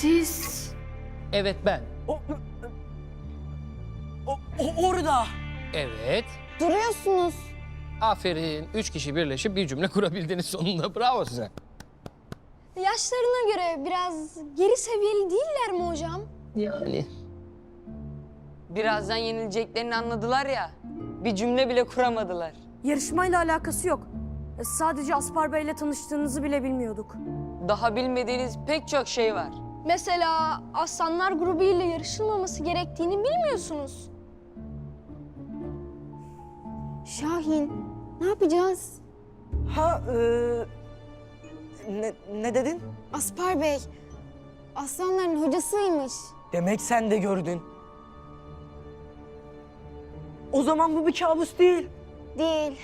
Siz... Evet ben. O, o, o orada. Evet. Duruyorsunuz. Aferin. Üç kişi birleşip bir cümle kurabildiniz sonunda. Bravo size. Yaşlarına göre biraz geri seviyeli değiller mi hocam? Yani. Birazdan yenileceklerini anladılar ya. Bir cümle bile kuramadılar. Yarışmayla alakası yok. E, Sadece Aspar Bey'le tanıştığınızı bile bilmiyorduk. Daha bilmediğiniz pek çok şey var. Mesela aslanlar grubu ile yarışılmaması gerektiğini bilmiyorsunuz. Şahin, ne yapacağız? Ha e, ne, ne dedin? Aspar Bey, aslanların hocasıymış. Demek sen de gördün. O zaman bu bir kabus değil. Değil.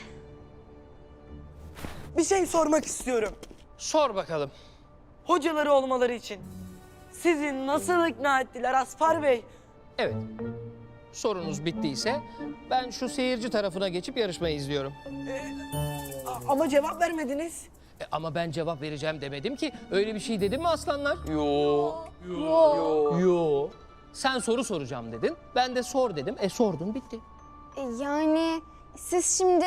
Bir şey sormak istiyorum. Sor bakalım. Hocaları olmaları için sizi nasıl ikna ettiler Aspar Bey? Evet. Sorunuz bittiyse ben şu seyirci tarafına geçip yarışmayı izliyorum. A- ama cevap vermediniz. E, ama ben cevap vereceğim demedim ki. Öyle bir şey dedim mi aslanlar? Yo. Yo. Sen soru soracağım dedin. Ben de sor dedim. E sordun bitti. E, Yani siz şimdi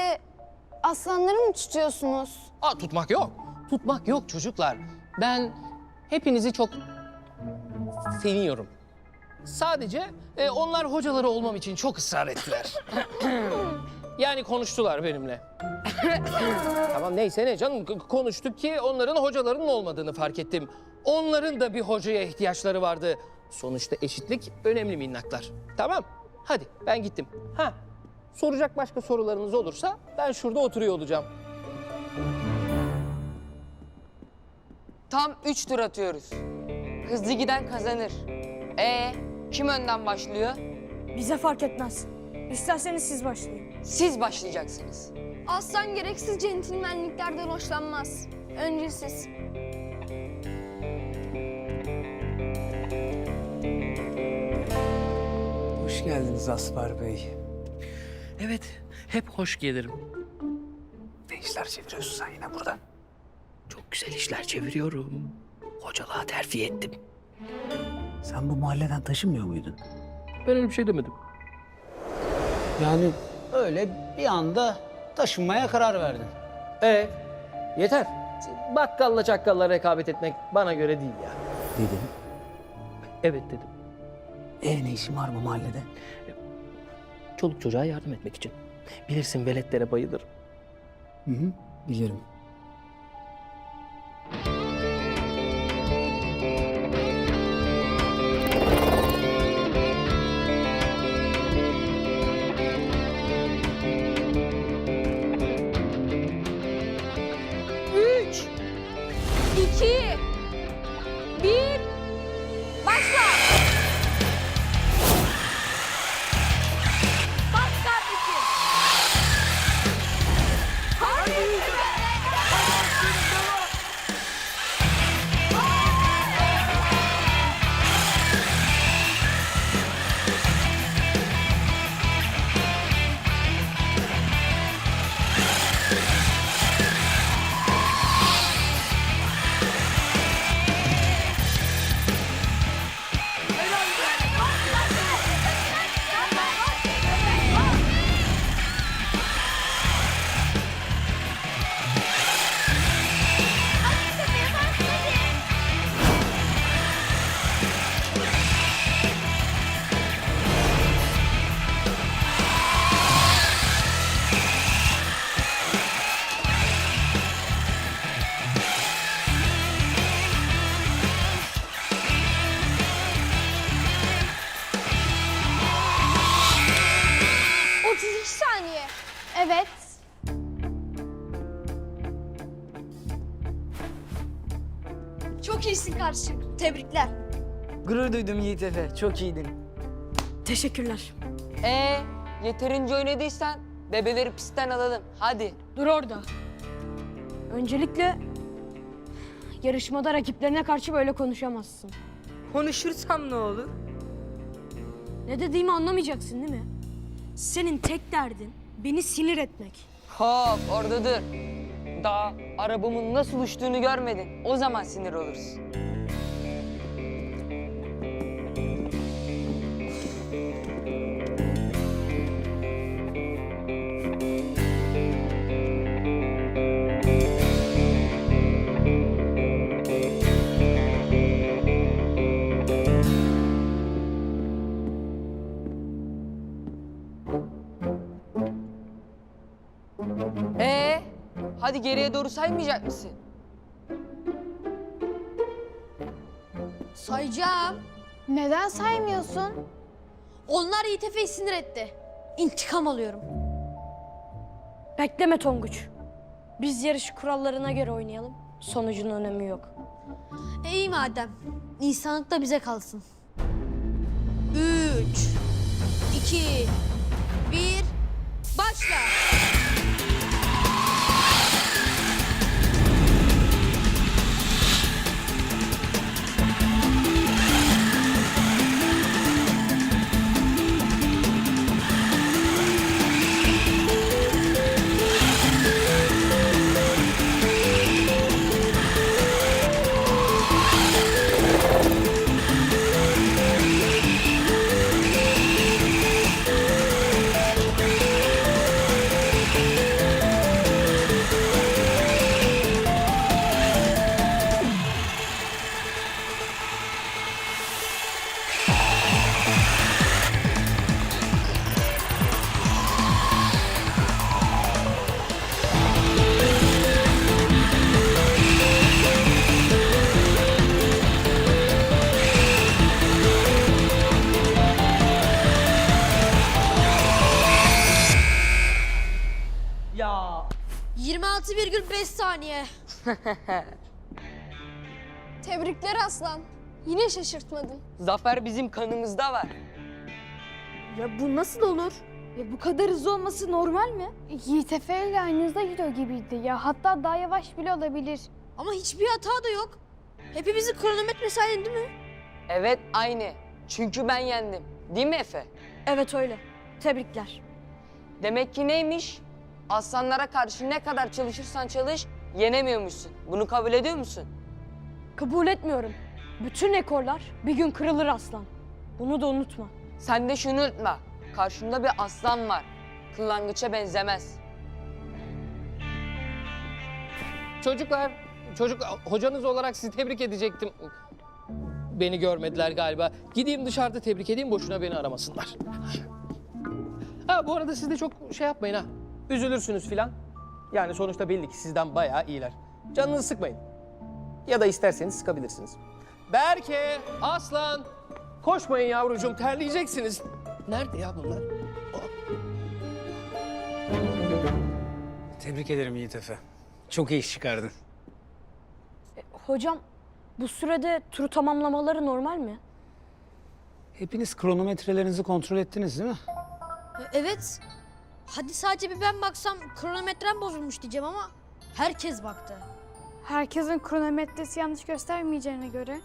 aslanları mı tutuyorsunuz? Aa tutmak yok. Tutmak yok çocuklar. Ben hepinizi çok seviyorum. Sadece e, onlar hocaları olmam için çok ısrar ettiler. yani konuştular benimle. tamam neyse ne canım k- konuştuk ki onların hocalarının olmadığını fark ettim. Onların da bir hocaya ihtiyaçları vardı. Sonuçta eşitlik önemli minnaklar. Tamam hadi ben gittim. Ha soracak başka sorularınız olursa ben şurada oturuyor olacağım. Tam üç tur atıyoruz. Hızlı giden kazanır. E kim önden başlıyor? Bize fark etmez. İsterseniz siz başlayın. Siz başlayacaksınız. Aslan gereksiz centilmenliklerden hoşlanmaz. Önce siz. Hoş geldiniz Aspar Bey. Evet, hep hoş gelirim. Ne işler çeviriyorsun sen yine burada? Çok güzel işler çeviriyorum. Hocalığa terfi ettim. Sen bu mahalleden taşınmıyor muydun? Ben öyle bir şey demedim. Yani öyle bir anda taşınmaya karar verdin. E yeter. Bakkalla çakkalla rekabet etmek bana göre değil ya. Dedim. Evet dedim. E ne işin var bu mahallede? Çoluk çocuğa yardım etmek için. Bilirsin veletlere bayılırım. Hı hı, bilirim. İki, bir, İyisin kardeşim. Tebrikler. Gurur duydum Yiğit Efe. Çok iyiydin. Teşekkürler. E yeterince oynadıysan bebeleri pistten alalım. Hadi. Dur orada. Öncelikle yarışmada rakiplerine karşı böyle konuşamazsın. Konuşursam ne olur? Ne dediğimi anlamayacaksın değil mi? Senin tek derdin beni sinir etmek. Hop orada dur. Daha arabamın nasıl uçtuğunu görmedin. O zaman sinir olursun. Ee, Hadi geriye doğru saymayacak mısın? Sayacağım. Neden saymıyorsun? Onlar Yiğitefe'yi sinir etti. İntikam alıyorum. Bekleme Tonguç. Biz yarış kurallarına göre oynayalım. Sonucun önemi yok. E iyi madem. İnsanlık da bize kalsın. Üç, iki, bir, başla. 26,5 saniye. Tebrikler Aslan. Yine şaşırtmadın. Zafer bizim kanımızda var. Ya bu nasıl olur? Ya bu kadar hızlı olması normal mi? Yiğit Efe ile aynı hızda gidiyor gibiydi ya. Hatta daha yavaş bile olabilir. Ama hiçbir hata da yok. Hepimizin kronometre sayın değil mi? Evet aynı. Çünkü ben yendim. Değil mi Efe? Evet öyle. Tebrikler. Demek ki neymiş? Aslanlara karşı ne kadar çalışırsan çalış yenemiyormuşsun. Bunu kabul ediyor musun? Kabul etmiyorum. Bütün ekorlar bir gün kırılır aslan. Bunu da unutma. Sen de şunu unutma. Karşında bir aslan var. Kırlangıça benzemez. Çocuklar, çocuk hocanız olarak sizi tebrik edecektim. Beni görmediler galiba. Gideyim dışarıda tebrik edeyim boşuna beni aramasınlar. Ha bu arada siz de çok şey yapmayın ha. Üzülürsünüz filan. Yani sonuçta belli ki sizden bayağı iyiler. Canınızı sıkmayın. Ya da isterseniz sıkabilirsiniz. Berke, Aslan. Koşmayın yavrucuğum terleyeceksiniz. Nerede ya bunlar? Tebrik ederim Yiğit Efe. Çok iyi iş çıkardın. Hocam bu sürede turu tamamlamaları normal mi? Hepiniz kronometrelerinizi kontrol ettiniz değil mi? E, Evet. Hadi sadece bir ben baksam kronometrem bozulmuş diyeceğim ama herkes baktı. Herkesin kronometresi yanlış göstermeyeceğine göre.